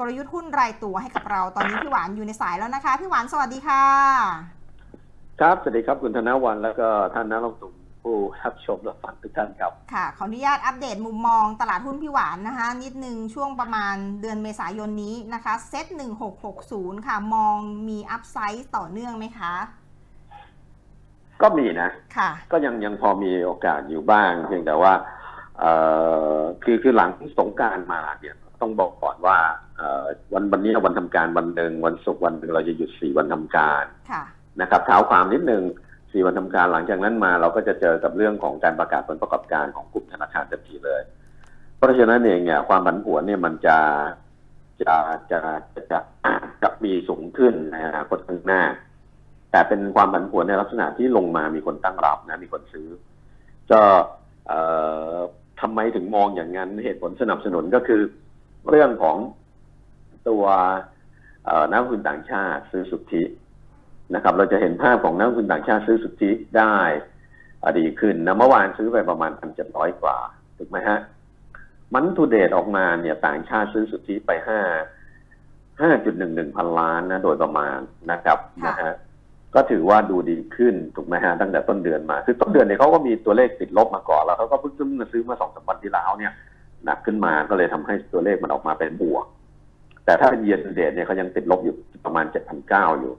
กลยุทธ์หุ้นรายตัวให้กับเราตอนนี้พี่หวานอยู่ในสายแล้วนะคะ พี่หวานสวัสดีค่ะ ครับสวัสดีครับคุณธนวันแล้วก็ท่านนักลงทุนผู้รับชมและฟังทุกท่านครับค่ะขออนุญาตอัปเดตมุมมองตลาดหุ้นพี่หวานนะคะ นิดนึงช่วงประมาณเดือนเมษายนนี้นะคะเซ็ต1660 ค่ะ มองมีอัพไซด์ต่อเนื่องไหมคะ ก็มีนะค่ะ ก็ยังยังพอมีโอกาสอยู่บ้าง เพียงแต่ว่า เอ่อคือคือหลังสงกรารมาเนี่ยต้องบอกก่อนว่าเอ่อ วันวันนี้วันทำการวันหนึ่งวันศุกร์วันหนึ่งเราจะหยุดสี่วันทำการค่ะนะครับเท้าความนิดนึงสี่วันทำการหลังจากนั้นมาเราก็จะเจอกับเรื่องของการประกาศผลประกอบการของกลุ่มธนาคารทันทีเลย เพราะฉะนั้นเองเนี่ยความผันผวนเนี่ยมันจะจะจะจะจะจะมีสูงขึ้นในอนาคตข้างหน้า แต่เป็นความผันผวนในลักษณะที่ลงมามีคนตั้งรับนะมีคนซื้อ ก็เอ่อทำไมถึงมองอย่างนั้นเหตุผลสนับสนุนก็คือ เรื่องของ ตัวเอ่อนักลงทุนต่างชาติซื้อสุทธินะครับ เราจะเห็นภาพของนักลงทุนต่างชาติซื้อสุทธิได้อะดีขึ้นนะเมื่อวานซื้อไปประมาณพันเจ็ดร้อยกว่าถูกไหมฮะมันทูเดตออกมาเนี่ยต่างชาติซื้อสุทธิไปห้าห้าจุดหนึ่งหนึ่งพันล้านนะโดยประมาณนะครับค่ะนะฮะก็ถือว่าดูดีขึ้นถูกไหมฮะตั้งแต่ต้นเดือนมา คือต้นเดือนเนี่ยเขาก็มีตัวเลขติดลบมาก่อนแล้วเขาก็เพิ่งมาซื้อมาสองสามวันที่แล้วเนี่ยหนักขึ้นมาก็เลยทำให้ตัวเลขมันออกมาเป็นบวก แต่ถ้าเป็นเยียร์ทูเดตเนี่ยเขายังติดลบอยู่ประมาณเจ็ดพันเก้าอยู่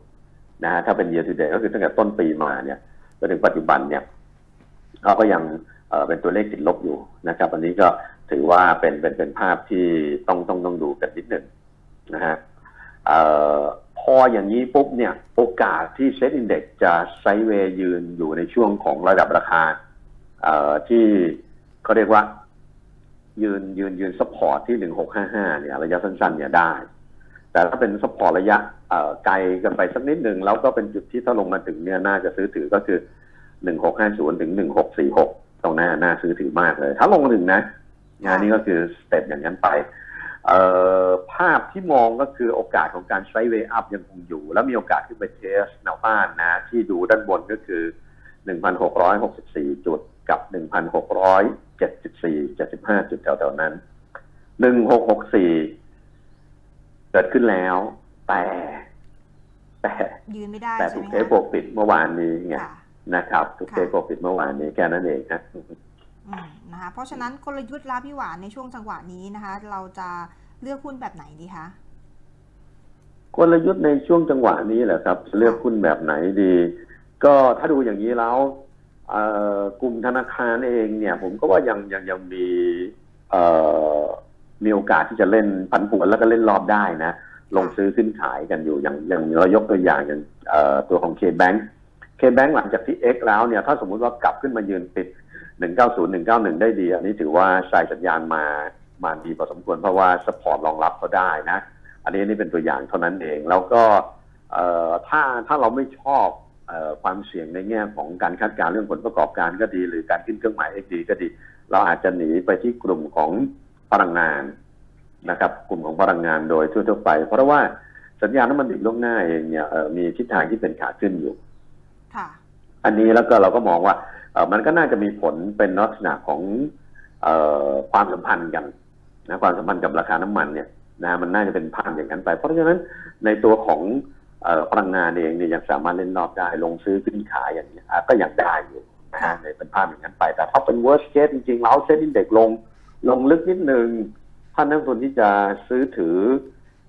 นะฮะถ้าเป็นเยียร์ทูเดตก็คือตั้งแต่ต้นปีมาเนี่ยจนถึงปัจจุบันเนี่ยเขาก็ยังเป็นตัวเลขติดลบอยู่นะครับ อันนี้ก็ถือว่าเป็นเป็นเป็นภาพที่ต้องต้องต้องดูกันนิดหนึ่งนะฮะพออย่างนี้ปุ๊บเนี่ยโอกาสที่เซ็ตอินเด็กจะไซเวย์ยืนอยู่ในช่วงของระดับราคาที่เขาเรียกว่า ยืนยืนยืนซัพพอร์ตที่หนึ่งหกห้าห้าเนี่ยระยะสั้นๆเนี่ยได้ แต่ถ้าเป็นซัพพอร์ตระยะไกลกันไปสักนิดหนึ่งแล้วก็เป็นจุดที่ถ้าลงมาถึงเนี่ยน่าจะซื้อถือก็คือหนึ่งหกห้าศูนย์ถึงหนึ่งหกสี่หกตรงหน้าน่าซื้อถือมากเลย ถ้าลงมาถึงนะ งานนี้ก็คือสเต็ปอย่างนั้นไปเออภาพที่มองก็คือโอกาสของการไซด์เวย์อัพยังคงอยู่ แล้วมีโอกาสขึ้นไปเทสแนวต้านนะ ที่ดูด้านบนก็คือ 1,664 จุดกับ 1,674 75 จุดแถวๆนั้น 1664 เกิดขึ้นแล้ว แต่ แต่ยืนไม่ได้แต่ใช่ถูไหกมเทคะปกปิดเมื่อวานนี้ไงค่ะนะครับถูกค่ะเทปกปิดเมื่อวานนี้แค่นั้นเองครับอืมนะคะเพราะฉะนั้นกลยุทธ์ลาพี่หวานในช่วงจังหวะนี้นะคะ เราจะเลือกหุ้นแบบไหนดีคะกลยุทธ์ในช่วงจังหวะนี้แหละครับ เลือกหุ้นแบบไหนดี ก็ถ้าดูอย่างนี้แล้วเอ่อ กลุ่มธนาคารเองเนี่ย ผมก็ว่ายังยังยังมีมีโอกาสที่จะเล่นพันผวนแล้วก็เล่นรอบได้นะ ลงซื้อขึ้นขายกันอยู่อย่างอย่างเรายกตัวอย่างอย่างตัวของ K-Bank K-Bank หลังจากที่ X แล้วเนี่ย ถ้าสมมุติว่ากลับขึ้นมายืนติด 190 191 ได้ดี อันนี้ถือว่าใส่สัญญาณมามาดีพอสมควรเพราะว่าสปอร์ตรองรับเขาได้นะ อันนี้นี่เป็นตัวอย่างเท่านั้นเองแล้วก็ถ้าถ้าเราไม่ชอบ ความเสี่ยงในแง่ของการคาดการณ์เรื่องผลประกอบการก็ดี หรือการขึ้นเครื่องหมาย XD ก็ดี เราอาจจะหนีไปที่กลุ่มของพลังงานนะครับ กลุ่มของพลังงานโดยทั่วๆไป เพราะว่าสัญญาณน้ำมันดิบล่วงหน้าเองเนี่ยเอ่อมีทิศทางที่เป็นขาขึ้นอยู่ค่ะอันนี้แล้วก็เราก็มองว่าเอ่อมันก็น่าจะมีผลเป็นลักษณะของเอ่อความสัมพันธ์กันนะความสัมพันธ์กับราคาน้ำมันเนี่ยนะมันน่าจะเป็นภาพอย่างนั้นไป เพราะฉะนั้นในตัวของเอ่อ พลังงานเองเนี่ยยังสามารถเล่นรอบได้ลงซื้อขึ้นขายอย่างนี้ยอะก็ยังได้อยู่นะฮะในเป็นภาพอย่างนั้นไป แต่ถ้าเป็น worst case จริงๆแล้วเซ็นดินเด็กลงลงลึกนิดนึงท่านนักลงทุนที่จะซื้อถือ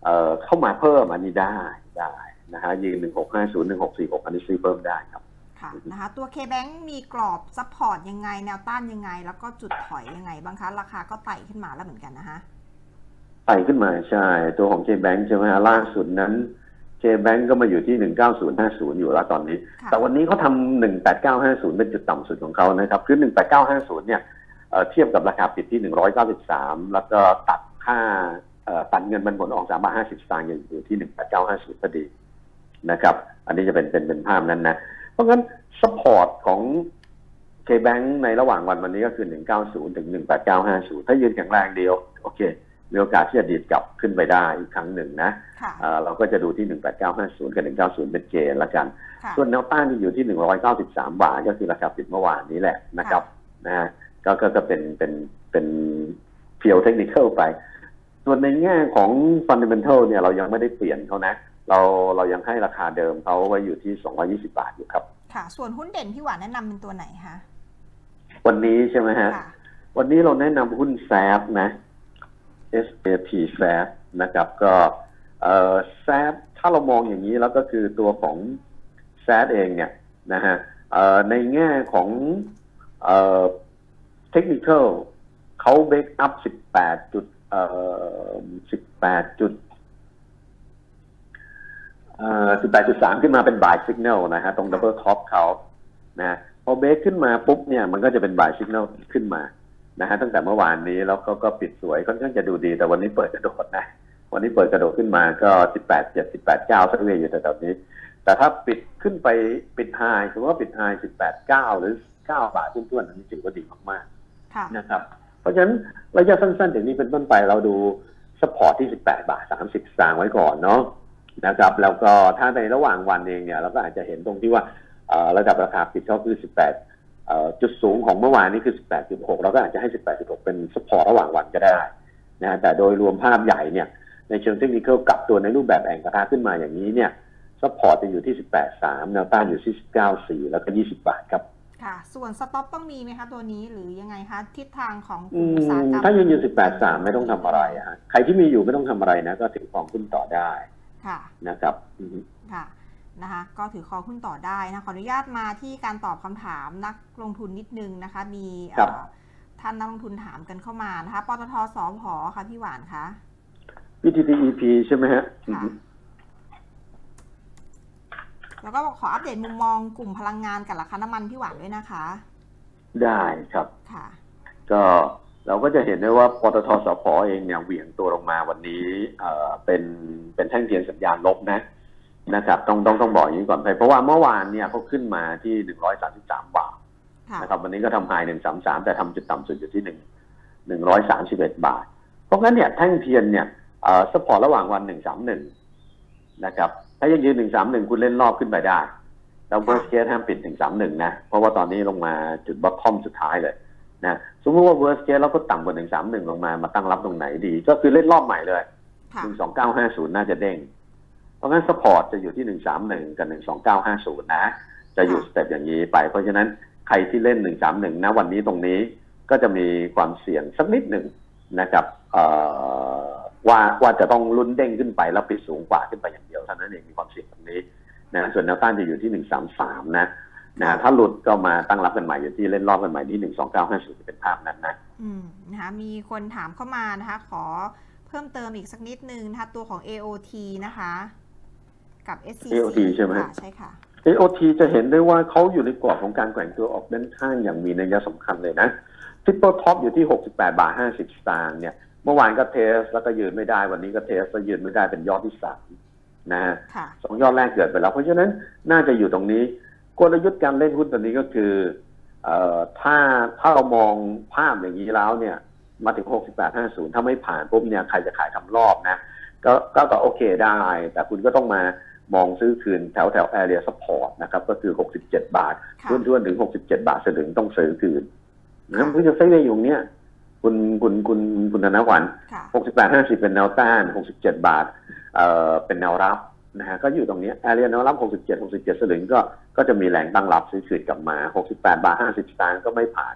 เอ่อเข้ามาเพิ่มอันนี้ได้ได้นะฮะยืนหนึ่งหกห้าศูนย์หนึ่งหกสี่หกอันนี้ซื้อเพิ่มได้ครับค่ะนะคะตัว K-Bank มีกรอบซัพพอร์ตยังไง แนวต้านยังไง แล้วก็จุดถอยยังไงบ้างคะ ราคาก็ไต่ขึ้นมาแล้วเหมือนกันนะคะไต่ขึ้นมาใช่ ตัวของ K-Bank ใช่ไหมฮะล่าสุดนั้น K-Bank ก็มาอยู่ที่ 19050 อยู่แล้วตอนนี้ค่ะแต่วันนี้เขาทำ18950 เป็นจุดต่ำสุดของเขานะครับ คือ 18950 เนี่ยเอ่อเทียบกับราคาปิดที่ 193 แล้วก็ตัดค่าเอ่อตัดเงินมันผลออก 3 บาท 50 สตางค์ยังอยู่ที่ 18950พอดีนะครับ อันนี้จะเป็นเป็นเป็นภาพนั้นนะ เพราะงั้นสปอร์ตของ K-Bank ในระหว่างวันวันนี้ก็คือ 190 ถึง 18950 ถ้ายืนแข็งแรงเดียว โอเค มีโอกาสที่จะดีดกลับขึ้นไปได้อีกครั้งหนึ่งนะค่ะเอ่อเราก็จะดูที่ 18950 กับ 190 เป็นเกณฑ์ละกันค่ะส่วนแนวต้านที่อยู่ที่ 193 บาท ก็คือราคาปิดเมื่อวานนี้แหละนะครับนะฮะก็ก็ก็เป็นเป็นเป็นเพียวเทคนิคไป ส่วนในแง่ของฟันเดเมนทัลเนี่ยเรายังไม่ได้เปลี่ยนเขานะ เราเรายังให้ราคาเดิมเขาไว้อยู่ที่ 220 บาทอยู่ครับค่ะ ส่วนหุ้นเด่นพี่หวานแนะนำเป็นตัวไหนคะวันนี้ใช่ไหมฮะค่ะวันนี้เราแนะนำหุ้นแซฟนะ SAP แซฟนะครับก็เอ่อแซฟถ้าเรามองอย่างนี้แล้วก็คือตัวของแซฟเองเนี่ยนะฮะเอ่อในแง่ของเอ่อเทคนิคเขาเบรกอัพ18จุดเอ่อ18จุดเอ่อ18.3ขึ้นมาเป็น buy signal นะฮะตรง double top เขานะพอเบรกขึ้นมาปุ๊บเนี่ยมันก็จะเป็น buy signal ขึ้นมา นะฮะตั้งแต่เมื่อวานนี้แล้วก็ก็ปิดสวยค่อนข้างจะดูดี แต่วันนี้เปิดกระโดดนะ วันนี้เปิดกระโดดขึ้นมาก็18 7 18 9สักเวียอยู่แต่ตอนนี้ แต่ถ้าปิดขึ้นไปปิดไฮสมมติว่าปิดไฮ18 9หรือ9บาททุ่นๆอันนี้ถือว่าดีมากค่ะๆนะครับ เพราะฉะนั้นระยะสั้นๆจากนี้เป็นต้นไปเราดูสปอร์ตที่18บาท30สตางค์ไว้ก่อนเนาะนะครับ แล้วก็ถ้าในระหว่างวันเองเนี่ยเราก็อาจจะเห็นตรงที่ว่าเอ่อระดับราคาปิดก็คือ18เอ่อ จุดสูงของเมื่อวานนี้คือ 18.6 เราก็อาจจะให้ 18.6 เป็นสปอร์ตระหว่างวันก็ได้นะแต่โดยรวมภาพใหญ่เนี่ย ในเชิงเทคนิคกลับตัวในรูปแบบแองกระทาขึ้นมาอย่างนี้เนี่ยสปอร์ตจะอยู่ที่ 18.3 แนวต้านอยู่ที่ 19.4 แล้วก็ 20 บาทครับค่ะ ส่วนสต็อปต้องมีไหมคะตัวนี้หรือยังไงคะ ทิศทางของกอืลุ่มอุตสาหมกรรมถ้ายังอยู่ 18.3 ไม่ต้องทำอะไรอะฮะใครที่มีอยู่ไม่ต้องทำอะไรนะ ก็ถือของขึ้นต่อได้ค่ะนะครับอืมค่ะ นะคะก็ถือคอหุ้นต่อได้นะขออนุญาตมาที่การตอบคำถามนักลงทุนนิดนึงนะคะมีเอ่อท่านนักลงทุนถามกันเข้ามานะคะปตทสพค่ะพี่หวานคะ PTTEP ใช่ไหมฮะอืค่ะมแล้วก็ขออัปเดตมุมมองกลุ่มพลังงานกับราคาน้ำมันพี่หวานด้วยนะคะ ได้ครับค่ะ ก็เราก็จะเห็นได้ว่าปตทสพเองเนี่ยเหวี่ยงตัวลงมาวันนี้เอ่อเป็นเป็นแท่งเทียนสัญญาณลบนะ นะครับต้องต้องต้องบอกอย่างนี้ก่อนไปเพราะว่าเมื่อวานเนี่ยเขาขึ้นมาที่หนึ่งร้อยสามสิบสามบาทค่ะนะครับวันนี้ก็ทำไฮหนึ่งสามสามแต่ทำจุดต่ำสุดอยู่ที่หนึ่งหนึ่งร้อยสามสิบเอ็ดบาท เพราะงั้นเนี่ยแท่งเทียนเนี่ยเอ่อสปอร์ตระหว่างวันหนึ่งสามหนึ่งนะครับถ้ายังยืนหนึ่งสามหนึ่งคุณเล่นรอบขึ้นไปได้แล้วเวอร์สเคสห้ามปิดหนึ่งสามหนึ่งนะเพราะว่าตอนนี้ลงมาจุดบอททอมสุดท้ายเลยนะสมมติว่าเวอร์สเคสเราก็ต่ำกว่าหนึ่งสามหนึ่งลงมามาตั้งรับตรงไหนดี ก็คือเล่นรอบใหม่เลยค่ะหนึ่งสองเก้าห้าศูนย์น่าจะเด้งเพ ราะงั้นสปอร์ตจะอยู่ที่หนึ่งสามหนึ่งกับหนึ่งสองเก้าห้าศูนย์นะ จะอยู่สเต็ปอย่างนี้ไป เพราะฉะนั้นใครที่เล่นหนึ่งสามหนึ่งนะวันนี้ตรงนี้ก็จะมีความเสี่ยงสักนิดหนึ่งนะครับเอ่อว่าว่าจะต้องลุ้นเด้งขึ้นไปแล้วปิดสูงกว่าขึ้นไปอย่างเดียวเท่านั้นเองมีความเสี่ยงตรงนี้นะส่วนแนวต้านจะอยู่ที่หนึ่งสามสามนะนะถ้าหลุดก็มาตั้งรับกันใหม่อยู่ที่เล่นรอบกันใหม่ที่หนึ่งสองเก้าห้าศูนย์เป็นภาพนั้นนะอืมนะคะมีคนถามเข้ามานะคะ ขอเพิ่มเติมอีกสักนิดนึงนะคะตัวของ AOT นะคะ กับ SCC AOT ใช่ไหมค่ะใช่ค่ะ AOT จะเห็นได้ว่าเขาอยู่ในกรอบของการแกว่งตัวออกด้านข้างอย่างมีนัยสำคัญเลยนะทริปเปิลท็อปอยู่ที่ 68 บาท 50 สตางค์เนี่ย เมื่อวานก็เทสแล้วก็ยืนไม่ได้ วันนี้ก็เทสแล้วยืนไม่ได้เป็นยอดที่สามนะฮะค่ะสองยอดแรกเกิดไปแล้ว เพราะฉะนั้นน่าจะอยู่ตรงนี้ กลยุทธ์การเล่นหุ้นตัวนี้ก็คือเอ่อถ้าถ้าเรามองภาพอย่างนี้แล้วเนี่ย มาถึง 68 50 ถ้าไม่ผ่านปุ๊บเนี่ยใครจะขายทำรอบนะ ก็ก็ก็โอเคได้ แต่คุณก็ต้องมา มองซื้อคืนแถวแถว area support นะครับก็คือ 67 บาทค่ะทวนๆถึง 67 บาทสลึงต้องซื้อคืนนะครับเพื่อจะไซด์เวย์อยู่ตรงเนี้ยคุณคุณคุณคุณธนวัลค่ะ68 50 เป็นแนวต้าน 67 บาทเอ่อเป็นแนวรับนะฮะก็อยู่ตรงเนี้ย area แนวรับ 67 67สลึงก็ก็จะมีแรงตั้งรับซื้อคืนกลับมา 68 บาท 50สตางค์ก็ไม่ผ่าน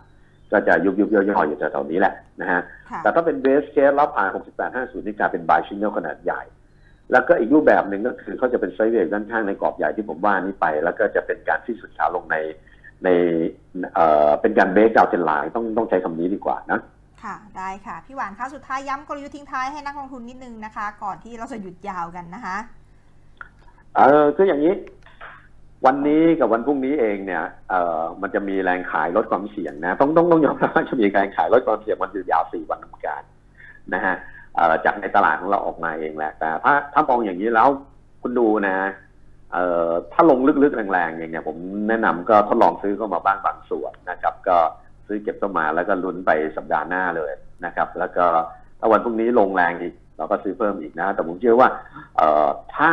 ก็จะยุบยุบย่อยๆอยู่แถวๆนี้แหละนะฮะค่ะแต่ถ้าเป็นเบสเคสรับผ่าน 68 50 นี่กลายเป็นบายชินเนลขนาดใหญ่ แล้วก็อีกรูปแบบหนึ่งก็คือเขาจะเป็นไซด์เวฟด้านข้างในกรอบใหญ่ที่ผมว่านี้ไป แล้วก็จะเป็นการที่สุดขาลงในในเอ่อเป็นการเบรกดาวเทนไลน์ต้องต้องใช้คำนี้ดีกว่านะค่ะ ได้ค่ะ พี่หวานคะสุดท้ายย้ำกลยุทธ์ทิ้งท้ายให้นักลงทุนนิดนึงนะคะ ก่อนที่เราจะหยุดยาวกันนะคะเออคืออย่างนี้ วันนี้กับวันพรุ่งนี้เองเนี่ยเอ่อมันจะมีแรงขายลดความเสี่ยงนะ ต้องต้องต้องยอมรับว่าจะมีการขายลดความเสี่ยงมันอยู่ยาวสี่วันทำการนะฮะเอ่อ จากในตลาดของเราออกมาเองแหละแต่ถ้าถ้ามองอย่างนี้แล้วคุณดูนะเอ่อถ้าลงลึกๆแรงๆอย่างเนี่ยผมแนะนำก็ทดลองซื้อเข้ามาบ้างบางส่วนนะครับ ก็ซื้อเก็บเข้ามาแล้วก็ลุ้นไปสัปดาห์หน้าเลยนะครับ แล้วก็ถ้าวันพรุ่งนี้ลงแรงอีก เราก็ซื้อเพิ่มอีกนะ แต่ผมเชื่อว่า เอ่อถ้า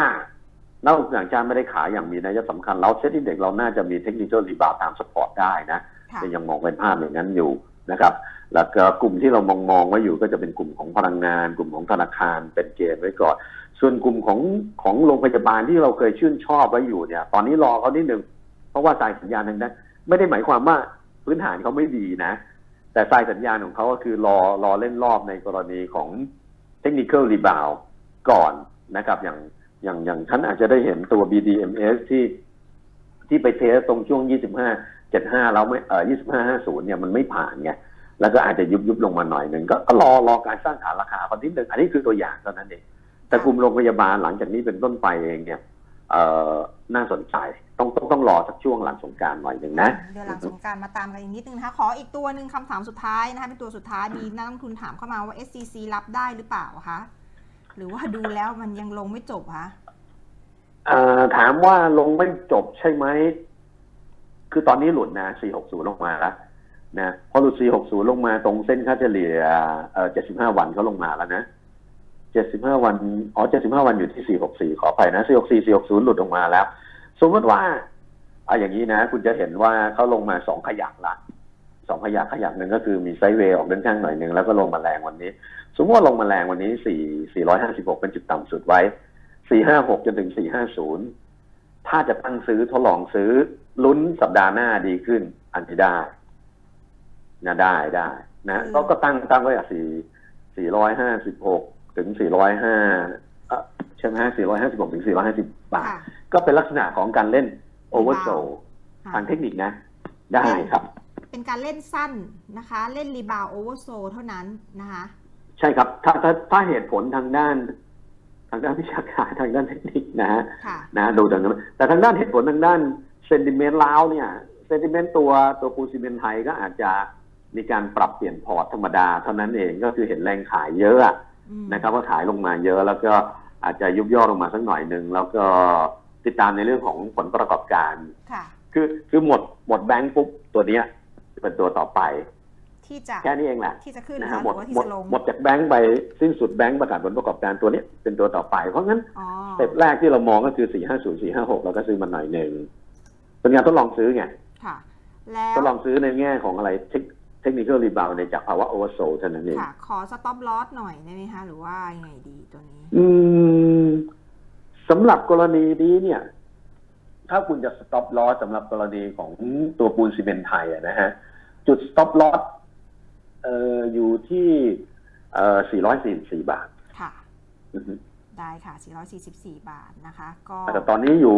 นักลงทุนต่างชาติไม่ได้ขายอย่างมีนัยสำคัญแล้วเซ็ตอินเด็กเราน่าจะมีเทคนิคอลรีบาวตามสปอร์ตได้นะค่ะจะยังมองเป็นภาพอย่างนั้นอยู่ นะครับแล้วก็กลุ่มที่เรามองมองไว้อยู่ก็จะเป็นกลุ่มของพลังงาน กลุ่มของธนาคารเป็นเกณฑ์ไว้ก่อน ส่วนกลุ่มของของโรงพยาบาลที่เราเคยชื่นชอบไว้อยู่เนี่ย ตอนนี้รอเขานิดนึงเพราะว่าสายสัญญาณทางนั้นไม่ได้หมายความว่าพื้นฐานเขาไม่ดีนะ แต่สายสัญญาณของเขาก็คือรอรอเล่นรอบในกรณีของเทคนิคอลรีบาวก่อนนะครับ อย่างอย่างอย่างท่านอาจจะได้เห็นตัว BDMs ที่ที่ไปเทสตรงช่วง 25 75แล้วไม่เอ่อ25 50เนี่ยมันไม่ผ่านไงแล้วก็อาจจะยุบยุบลงมาหน่อยหนึ่งก็ก็รอรอการสร้างฐานราคาคนนิดหนึ่งอันนี้คือตัวอย่างเท่านั้นเองแต่กลุ่มโรงพยาบาลหลังจากนี้เป็นต้นไปเองเนี่ยเอ่อน่าสนใจต้องต้องต้องรอสักช่วงหลังสงกรารหน่อยหนึ่งนะเดี๋ยวหลังสงกรารมาตามกันอีกนิดนึงนะคะขออีกตัวหนึ่งคำถามสุดท้ายนะคะเป็นตัวสุดท้ายมีนักลงทุนถามเข้ามาว่า SCC รับได้หรือเปล่าคะหรือว่าดูแล้วมันยังลงไม่จบคะเอ่อถามว่าลงไม่จบใช่ไหม คือตอนนี้หลุดนะ 460 ลงมาแล้วนะพอหลุด 460 ลงมาตรงเส้นค่าเฉลี่ยเอ่อ75 วันเขาลงมาแล้วนะ 75 วัน อ๋อ 75 วันอยู่ที่ 464 ขออภัยนะ 464 460 หลุดลงมาแล้ว สมมติว่าเอาอย่างนี้นะ คุณจะเห็นว่าเขาลงมาสองขยักละสองขยักขยักหนึ่งก็คือมีไซด์เวย์ออกด้านข้างหน่อยหนึ่งแล้วก็ลงมาแรงวันนี้ สมมติว่าลงมาแรงวันนี้ 4 456 เป็นจุดต่ำสุดไว้ 456 จนถึง 450 ถ้าจะตั้งซื้อทดลองซื้อลุ้นสัปดาห์หน้าดีขึ้น อันนี้ได้นะได้ได้นะก็ก็ตั้งตั้งไว้อะสี่สี่ร้อยห้าสิบหกถึงสี่ร้อยห้าใช่ไหมฮะสี่ร้อยห้าสิบหกถึงสี่ร้อยห้าสิบบาทค่ะก็เป็นลักษณะของการเล่นโอเวอร์โซค่ะทางเทคนิคนะ ได้ครับ เป็นการเล่นสั้นนะคะ เล่นรีบาวโอเวอร์โซเท่านั้นนะคะ ใช่ครับ ถ้าถ้าถ้าเหตุผลทางด้าน ทางด้านวิชาการทางด้านเทคนิคนะฮะค่ะนะดูทางนั้นแต่ทางด้านเหตุผลทางด้านเซนติเมนต์ล้าวเนี่ยเซนติเมนต์ตัวตัวปูนซีเมนต์ไทยก็อาจจะมีการปรับเปลี่ยนพอร์ตธรรมดาเท่านั้นเองก็คือเห็นแรงขายเยอะอะอืมนะครับว่าขายลงมาเยอะแล้วก็อาจจะยุบย่อลงมาสักหน่อยหนึ่งแล้วก็ติดตามในเรื่องของผลประกอบการค่ะคือคือหมดหมดแบงค์ปุ๊บตัวเนี้ยเป็นตัวต่อไป ที่จะแค่นี้เองแหละที่จะขึ้นนะนะฮะคะหหมรืดอว่าที่หมดจะลงหมดจากแบงค์ไปสิ้นสุดแบงค์ประกาศผลประกอบการตัวเนี้ยเป็นตัวต่อไป เพราะงั้นอ๋อสเต็ปแรกที่เรามองก็คือ4 5 0 4 5 6เราก็ซื้อมาหน่อยหนึ่งเป็นการทดลองซื้อไงค่ะ แล้วทดลองซื้อในแง่ของอะไรเทคนิคอลรีบาวในจากภาวะโอเวอร์โซเท่านั้นเองค่ะขอสต็อปลอสหน่อยได้ไหมคะหรือว่ายังไงดีตัวนี้ อืมสำหรับกรณีนี้เนี่ย ถ้าคุณจะสต็อปลอสสำหรับกรณีของตัวปูนซีเมนต์ไทยอะนะฮะจุดสต็อปลอส เอ่ออยู่ที่เอ่อ444 บาท ค่ะอือฮึได้ค่ะ 444 บาทนะคะ ก็แต่ตอนนี้อยู่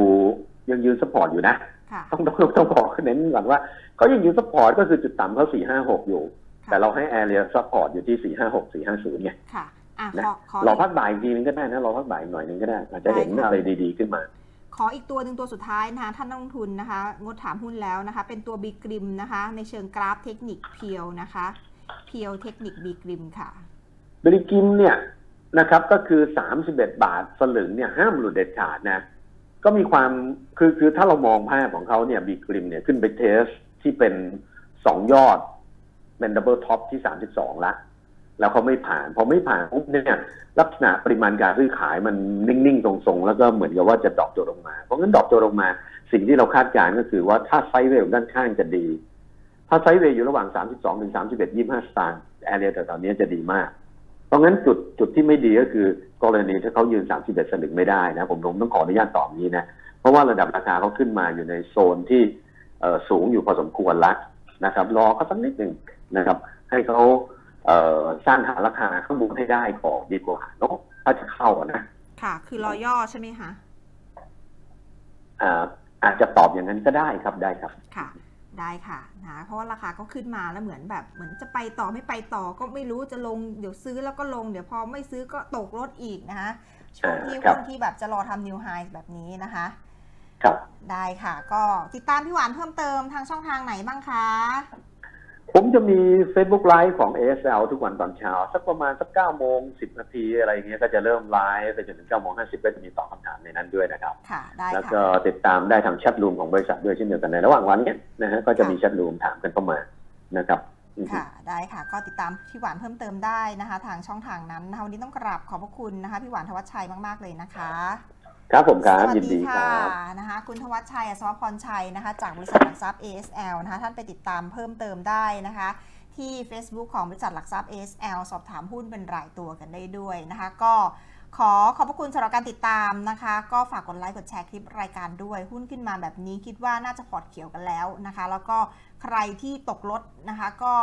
ยังยืนสปอร์ตอยู่นะค่ะต้องต้องต้องบอกเน้นก่อนว่าเขายังยืนสปอร์ตก็คือจุดต่ำเขา456 อยู่ค่ะแต่เราให้แอเรียซัพพอร์ตอยู่ที่ 456 450ไงค่ะอะนะขอขอรอพักบ่ายอีกทีนึงก็ได้นะรอพักบ่ายหน่อยนึงก็ได้อาจจะเห็นได้ค่ะอะไรดีๆขึ้นมา ขออีกตัวหนึ่งตัวสุดท้ายนะคะท่านนักลงทุนนะคะ งดถามหุ้นแล้วนะคะ เป็นตัวบีกริมนะคะ ในเชิงกราฟเทคนิคเพียวนะคะ เพียวเทคนิคบีกริมค่ะบริกิมเนี่ยนะครับก็คือ 31 บาทสลึงเนี่ยห้ามหลุดเด็ดขาดนะ ก็มีความคือคือถ้าเรามองภาพของเขาเนี่ยบีกริมเนี่ยขึ้นไปเทสที่เป็นสองยอด เป็นดับเบิลท็อปที่ 32 ละ แล้วเขาไม่ผ่าน พอไม่ผ่านปุ๊บเนี่ยลักษณะปริมาณการซื้อขายมันนิ่ง ๆ ตรงๆ แล้วก็เหมือนกับว่าจะดรอปตัวลงมา เพราะงั้นดรอปตัวลงมา สิ่งที่เราคาดการณ์ก็คือว่าถ้าไซด์เวย์ด้านข้างจะดี ถ้าไซด์เวย์อยู่ระหว่าง 32ถึง31 25 สตางค์แอเรียแถวๆนี้จะดีมาก เพราะงั้นจุดจุดที่ไม่ดีก็คือกรณีถ้าเขายืน 31 สลึงไม่ได้นะ ผมผมต้องขออนุญาตตอบนี้นะ เพราะว่าระดับราคาเขาขึ้นมาอยู่ในโซนที่เอ่อสูงอยู่พอสมควรละนะครับรอเขาสักนิดหนึ่งนะครับ ให้เขาเอ่อสร้างฐานราคาข้างบนให้ได้ก่อนดีกว่าเนอะถ้าจะเข้าอะนะ ค่ะ คือรอย่อใช่ไหมคะอ่าอาจจะตอบอย่างนั้นก็ได้ครับได้ครับค่ะ ได้ค่ะนะเพราะว่าราคาก็ขึ้นมาแล้วเหมือนแบบเหมือนจะไปต่อไม่ไปต่อก็ไม่รู้จะลงเดี๋ยวซื้อแล้วก็ลงเดี๋ยวพอไม่ซื้อก็ตกรถอีกนะคะช่วงที่ครัหุ้บนที่แบบจะรอทำนิวไฮแบบนี้นะคะ ครับ ได้ค่ะ ก็ติดตามพี่หวานเพิ่มเติมทางช่องทางไหนบ้างคะ ผมจะมี Facebook Live ของ ASL ทุกวันตอนเช้า สักประมาณสัก9โมง10 นาทีอะไรเงี้ยก็จะเริ่มไลฟ์ไปจนถึง9โมง50 ก็จะมีตอบคำถามในนั้นด้วยนะครับ ค่ะ ได้แล้วค่ะก็ติดตามได้ทางแชทรูมของบริษัทด้วยเช่นเดียวกันในระหว่างวันเนี้ยนะฮะก็จะมีแชทรูมถามกันเข้ามานะครับอืมค่ะ ได้ค่ะ ก็ติดตามพี่หวานเพิ่มเติมได้นะคะ ทางช่องทางนั้นนะคะวันนี้ต้องกราบขอบพระคุณนะคะพี่หวานธวัชชัยมาก ๆ เลยนะคะ ครับผมครับสวัสยินดีคค่ะรับนะคะคุณธวัชชัยอัศวพรชัยนะคะ จากบริษัทหลักทรัพย์ ASL นะคะท่านไปติดตามเพิ่มเติมได้นะคะ ที่ Facebook ของบริษัทหลักทรัพย์ ASL สอบถามหุ้นเป็นรายตัวกันได้ด้วยนะคะ ก็ขอขอบพระคุณสำหรับการติดตามนะคะ ก็ฝากกดไลค์กดแชร์คลิปรายการด้วย หุ้นขึ้นมาแบบนี้คิดว่าน่าจะพอร์ตเขียวกันแล้วนะคะ แล้วก็ใครที่ตกรถนะคะ ก็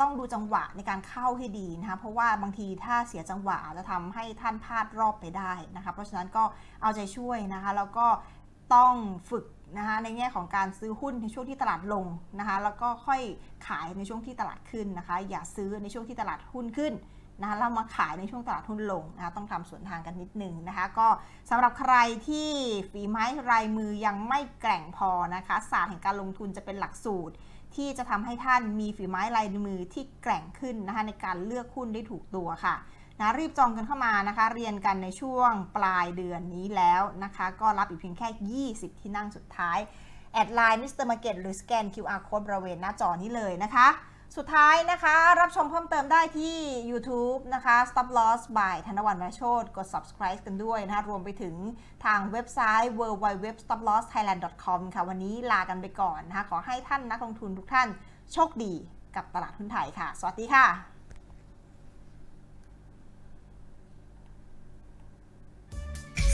ต้องดูจังหวะในการเข้าให้ดีนะคะเพราะว่าบางทีถ้าเสียจังหวะจะทำให้ท่านพลาดรอบไปได้นะคะเพราะฉะนั้นก็เอาใจช่วยนะคะแล้วก็ต้องฝึกนะคะในแง่ของการซื้อหุ้นในช่วงที่ตลาดลงนะคะแล้วก็ค่อยขายในช่วงที่ตลาดขึ้นนะคะอย่าซื้อในช่วงที่ตลาดหุ้นขึ้นนะคะเรามาขายในช่วงตลาดหุ้นลงนะคะต้องทำสวนทางกันนิดนึงนะคะก็สำหรับใครที่ฝีไม้ลายมือยังไม่แกร่งพอนะคะศาสตร์แห่งการลงทุนจะเป็นหลักสูตร ที่จะทำให้ท่านมีฝีไม้ลายมือที่แกร่งขึ้นนะคะในการเลือกหุ้นได้ถูกตัวค่ะนะรีบจองกันเข้ามานะคะ เรียนกันในช่วงปลายเดือนนี้แล้วนะคะ ก็รับอีกเพียงแค่ 20 ที่นั่งสุดท้าย แอดไลน์มิสเตอร์มาร์เก็ตหรือสแกน QR code บริเวณหน้าจอนี้เลยนะคะ สุดท้ายนะคะ รับชมเพิ่มเติมได้ที่ YouTube นะคะ Stop Loss by ธนวัลนโชตกด subscribe กันด้วยนะคะ รวมไปถึงทางเว็บไซต์ www.stoplosthailand.com ค่ะ วันนี้ลากันไปก่อนนะคะ ขอให้ท่านนักลงทุนทุกท่านโชคดีกับตลาดหุ้นไทยค่ะ สวัสดีค่ะ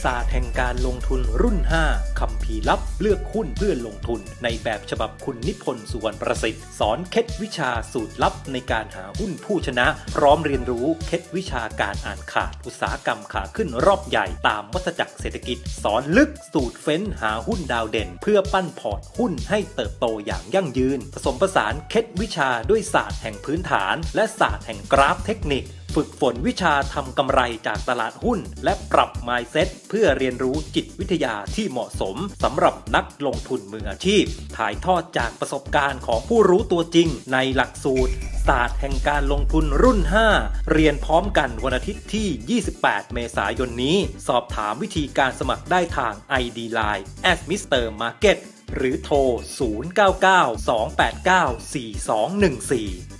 ศาสตร์แห่งการลงทุนรุ่น 5คำพีลับเลือกหุ้นเพื่อลงทุน ในแบบฉบับคุณนิพนธ์สุวรรณประสิทธิ์ สอนเคล็ดวิชาสูตรลับในการหาหุ้นผู้ชนะ พร้อมเรียนรู้เคล็ดวิชาการอ่านขาดอุตสาหกรรมขาขึ้นรอบใหญ่ตามวัฏจักรเศรษฐกิจ สอนลึกสูตรเฟ้นหาหุ้นดาวเด่น เพื่อปั้นพอร์ตหุ้นให้เติบโตอย่างยั่งยืน ผสมผสานเคล็ดวิชาด้วยศาสตร์แห่งพื้นฐาน และศาสตร์แห่งกราฟเทคนิค ฝึกฝนวิชาทำกำไรจากตลาดหุ้น และปรับ mindset เพื่อเรียนรู้จิตวิทยาที่เหมาะสมสำหรับนักลงทุนมืออาชีพ ถ่ายทอดจากประสบการณ์ของผู้รู้ตัวจริงในหลักสูตรศาสตร์แห่งการลงทุนรุ่น 5 เรียนพร้อมกันวันอาทิตย์ที่ 28 เมษายนนี้ สอบถามวิธีการสมัครได้ทาง ID Line as Mr. Market หรือโทร 099 289 4214